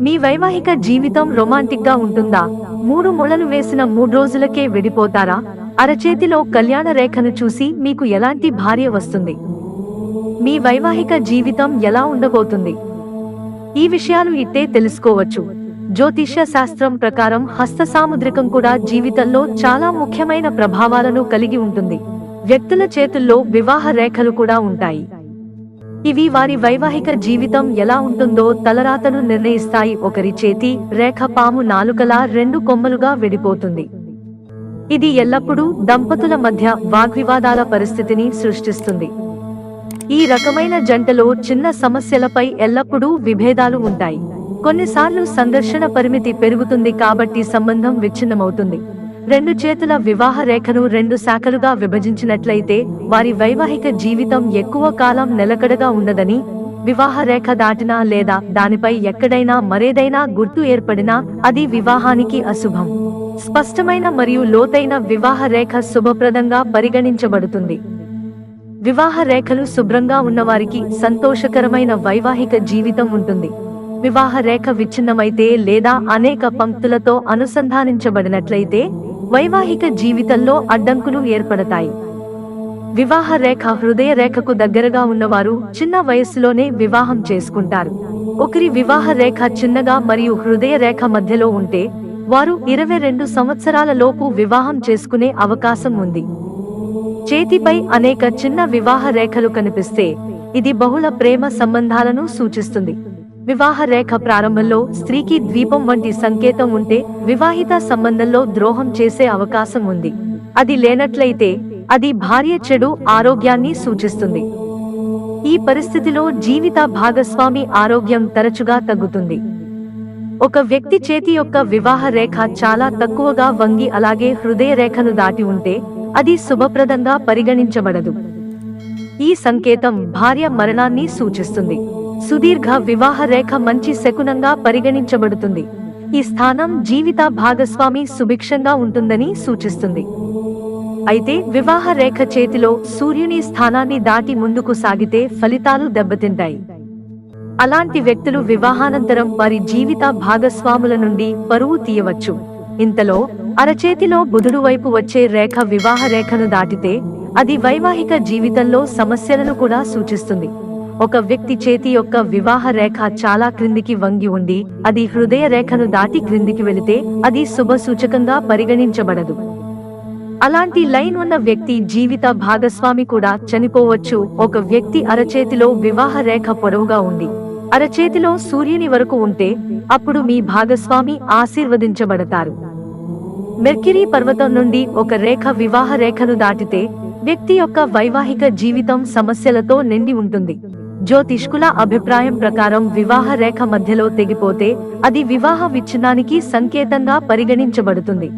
మీ వైవాహిక జీవితం రొమాంటిక్గా ఉంటుందా? మూడు ముళ్ళలు వేసిన మూడు రోజులకే విడిపోతారా? అరచేతిలో కళ్యాణ రేఖను చూసి మీకు ఎలాంటి భార్య వస్తుంది? మీ వైవాహిక జీవితం ఎలా ఉండబోతుంది? ఈ విషయాలు ఇట్టే తెలుసుకోవచ్చు. జ్యోతిష్య శాస్త్రం ప్రకారం హస్త సాముద్రికం కూడా జీవితంలో చాలా ముఖ్యమైన ప్రభావాలను కలిగి ఉంటుంది. వ్యక్తుల చేతుల్లో వివాహ రేఖలు కూడా ఉంటాయి. ఇవి వారి వైవాహిక జీవితం ఎలా ఉంటుందో తలరాతను నిర్ణయిస్తాయి. ఒకరి చేతి రేఖ పాము నాలుకలా రెండు కొమ్మలుగా విడిపోతుంది. ఇది ఎల్లప్పుడూ దంపతుల మధ్య వాగ్వివాదాల పరిస్థితిని సృష్టిస్తుంది. ఈ రకమైన జంటలో చిన్న సమస్యలపై ఎల్లప్పుడూ విభేదాలు ఉంటాయి. కొన్నిసార్లు సంఘర్షణ పరిమితి పెరుగుతుంది కాబట్టి సంబంధం విచ్ఛిన్నమవుతుంది. రెండు చేతుల వివాహ రేఖను రెండు శాఖలుగా విభజించినట్లయితే వారి వైవాహిక జీవితం ఎక్కువ కాలం నిలకడగా ఉండదని వివాహ రేఖ దాటినా లేదా దానిపై ఎక్కడైనా మరేదైనా గుర్తు ఏర్పడినా అది వివాహానికి అశుభం. స్పష్టమైన మరియు లోతైన వివాహ రేఖ శుభప్రదంగా పరిగణించబడుతుంది. వివాహ రేఖలు శుభ్రంగా ఉన్నవారికి సంతోషకరమైన వైవాహిక జీవితం ఉంటుంది. వివాహ రేఖ విచ్ఛిన్నమైతే లేదా అనేక పంక్తులతో అనుసంధానించబడినట్లయితే వైవాహిక జీవితంలో అడ్డంకులు ఏర్పడతాయి. వివాహ రేఖ హృదయ రేఖకు దగ్గరగా ఉన్నవారు చిన్న వయస్సులోనే వివాహం చేసుకుంటారు. ఒకరి వివాహ రేఖ చిన్నగా మరియు హృదయ రేఖ మధ్యలో ఉంటే వారు ఇరవై రెండు సంవత్సరాల లోపు వివాహం చేసుకునే అవకాశం ఉంది. చేతిపై అనేక చిన్న వివాహ రేఖలు కనిపిస్తే ఇది బహుళ ప్రేమ సంబంధాలను సూచిస్తుంది. వివాహ రేఖ ప్రారంభంలో స్త్రీకి ద్వీపం వంటి సంకేతం ఉంటే వివాహిత సంబంధంలో ద్రోహం చేసే అవకాశం ఉంది. అది లేనట్లయితే అది భార్య చెడు ఆరోగ్యాన్ని సూచిస్తుంది. ఈ పరిస్థితిలో జీవిత భాగస్వామి ఆరోగ్యం తరచుగా తగ్గుతుంది. ఒక వ్యక్తి చేతి యొక్క వివాహ రేఖ చాలా తక్కువగా వంగి అలాగే హృదయ రేఖను దాటి ఉంటే అది శుభప్రదంగా పరిగణించబడదు. ఈ సంకేతం భార్య మరణాన్ని సూచిస్తుంది. సుదీర్ఘ వివాహ రేఖ మంచి శకునంగా పరిగణించబడుతుంది. ఈ స్థానం జీవిత భాగస్వామి సుభిక్షంగా ఉంటుందని సూచిస్తుంది. అయితే వివాహ రేఖ చేతిలో సూర్యుని స్థానాన్ని దాటి ముందుకు సాగితే ఫలితాలు దెబ్బతింటాయి. అలాంటి వ్యక్తులు వివాహానంతరం వారి జీవిత భాగస్వాముల నుండి పరువు తీయవచ్చు. ఇంతలో అరచేతిలో బుధుడు వైపు వచ్చే రేఖ వివాహ రేఖను దాటితే అది వైవాహిక జీవితంలో సమస్యలను కూడా సూచిస్తుంది. ఒక వ్యక్తి చేతి యొక్క వివాహ రేఖ చాలా క్రిందికి వంగి ఉండి అది హృదయ రేఖను దాటి క్రిందికి వెళితే అది శుభ సూచకంగా పరిగణించబడదు. అలాంటి లైన్ ఉన్న వ్యక్తి జీవిత భాగస్వామి కూడా చనిపోవచ్చు. ఒక వ్యక్తి అరచేతిలో వివాహ రేఖ పొడవుగా ఉంది. అరచేతిలో సూర్యుని వరకు ఉంటే అప్పుడు మీ భాగస్వామి ఆశీర్వదించబడతారు. మెర్కిరీ పర్వతం నుండి ఒక రేఖ వివాహ రేఖను దాటితే వ్యక్తి యొక్క వైవాహిక జీవితం సమస్యలతో నిండి ఉంటుంది. జ్యోతిష్కుల అభిప్రాయం ప్రకారం వివాహ రేఖ మధ్యలో తెగిపోతే అది వివాహ విచ్ఛిన్నానికి సంకేతంగా పరిగణించబడుతుంది.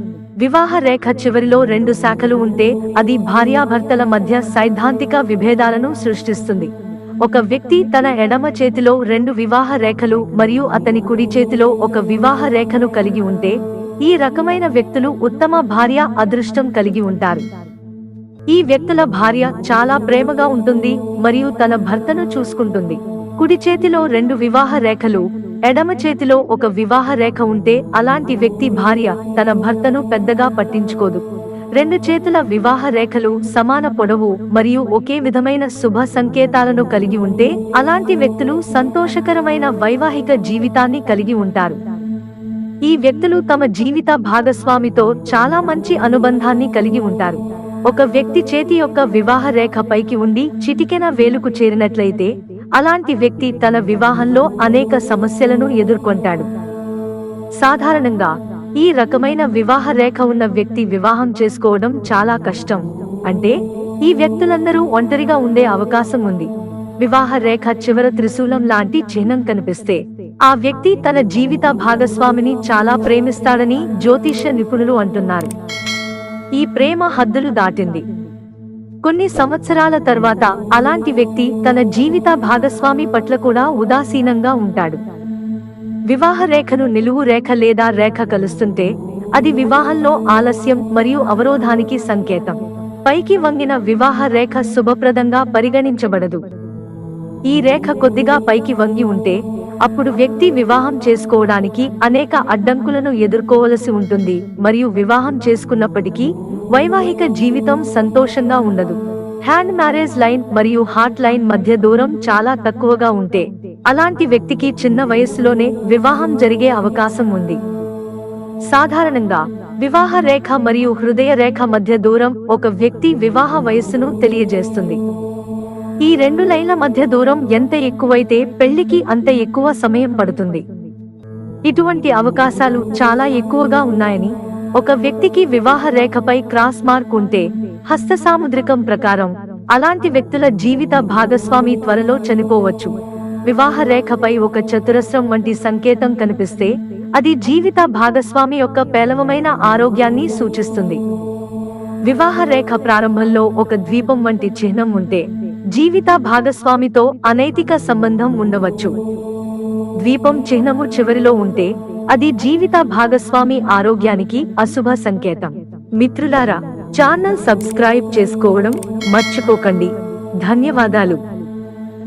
వివాహ రేఖ చివరిలో రెండు శాఖలు ఉంటే అది భార్యాభర్తల మధ్య సైద్ధాంతిక విభేదాలను సృష్టిస్తుంది. ఒక వ్యక్తి తన ఎడమ చేతిలో రెండు వివాహ రేఖలు మరియు అతని కుడి చేతిలో ఒక వివాహ రేఖను కలిగి ఉంటే ఈ రకమైన వ్యక్తులు ఉత్తమ భార్య అదృష్టం కలిగి ఉంటారు. ఈ వ్యక్తుల భార్య చాలా ప్రేమగా ఉంటుంది మరియు తన భర్తను చూసుకుంటుంది. కుడి చేతిలో రెండు వివాహ రేఖలు ఎడమ చేతిలో ఒక వివాహ రేఖ ఉంటే అలాంటి వ్యక్తి భార్య తన భర్తను పెద్దగా పట్టించుకోదు. రెండు చేతుల వివాహ రేఖలు సమాన పొడవు మరియు ఒకే విధమైన శుభ సంకేతాలను కలిగి ఉంటే అలాంటి వ్యక్తులు సంతోషకరమైన వైవాహిక జీవితాన్ని కలిగి ఉంటారు. ఈ వ్యక్తులు తమ జీవిత భాగస్వామితో చాలా మంచి అనుబంధాన్ని కలిగి ఉంటారు. ఒక వ్యక్తి చేతి యొక్క వివాహ రేఖ పైకి ఉండి చిటికెన వేలుకు చేరినట్లయితే అలాంటి వ్యక్తి తన వివాహంలో అనేక సమస్యలను ఎదుర్కొంటాడు. సాధారణంగా ఈ రకమైన వివాహ రేఖ ఉన్న వ్యక్తి వివాహం చేసుకోవడం చాలా కష్టం. అంటే ఈ వ్యక్తులందరూ ఒంటరిగా ఉండే అవకాశం ఉంది. వివాహ రేఖ చివర త్రిశూలం లాంటి చిహ్నం కనిపిస్తే ఆ వ్యక్తి తన జీవిత భాగస్వామిని చాలా ప్రేమిస్తాడని జ్యోతిష్య నిపుణులు అంటున్నారు. ఈ ప్రేమ హద్దులు దాటింది. కొన్ని సంవత్సరాల తర్వాత అలాంటి వ్యక్తి తన జీవిత భాగస్వామి పట్ల కూడా ఉదాసీనంగా ఉంటాడు. వివాహ రేఖను నిలువు రేఖ లేదా రేఖ కలుస్తుంటే అది వివాహంలో ఆలస్యం మరియు అవరోధానికి సంకేతం. పైకి వంగిన వివాహ రేఖ శుభప్రదంగా పరిగణించబడదు. ఈ రేఖ కొద్దిగా పైకి వంగి ఉంటే అప్పుడు వ్యక్తి వివాహం చేసుకోవడానికి అనేక అడ్డంకులను ఎదుర్కోవలసి ఉంటుంది మరియు వివాహం చేసుకున్నప్పటికీ వైవాహిక జీవితం సంతోషంగా ఉండదు. హ్యాండ్ మ్యారేజ్ లైన్ మరియు హార్ట్ లైన్ మధ్య దూరం చాలా తక్కువగా ఉంటే అలాంటి వ్యక్తికి చిన్న వయస్సులోనే వివాహం జరిగే అవకాశం ఉంది. సాధారణంగా వివాహ రేఖ మరియు హృదయ రేఖ మధ్య దూరం ఒక వ్యక్తి వివాహ వయస్సును తెలియజేస్తుంది. ఈ రెండు లైన్ల మధ్య దూరం ఎంత ఎక్కువైతే పెళ్ళికి అంత ఎక్కువ సమయం పడుతుంది. ఇటువంటి అవకాశాలు చాలా ఎక్కువగా ఉన్నాయని ఒక వ్యక్తికి వివాహ రేఖపై క్రాస్ మార్క్ ఉంటే హస్త సాముద్రికం ప్రకారం అలాంటి వ్యక్తుల జీవిత భాగస్వామి త్వరలో చనిపోవచ్చు. వివాహ రేఖపై ఒక చతురస్రం వంటి సంకేతం కనిపిస్తే అది జీవిత భాగస్వామి యొక్క పేలవమైన ఆరోగ్యాన్ని సూచిస్తుంది. వివాహ రేఖ ప్రారంభంలో ఒక ద్వీపం వంటి చిహ్నం ఉంటే జీవిత భాగస్వామితో అనైతిక సంబంధం ఉండవచ్చు. ద్వీపం చిహ్నము చివరిలో ఉంటే అది జీవిత భాగస్వామి ఆరోగ్యానికి అశుభ సంకేతం. మిత్రులారా ఛానల్ సబ్స్క్రైబ్ చేసుకోవడం మర్చిపోకండి. ధన్యవాదాలు.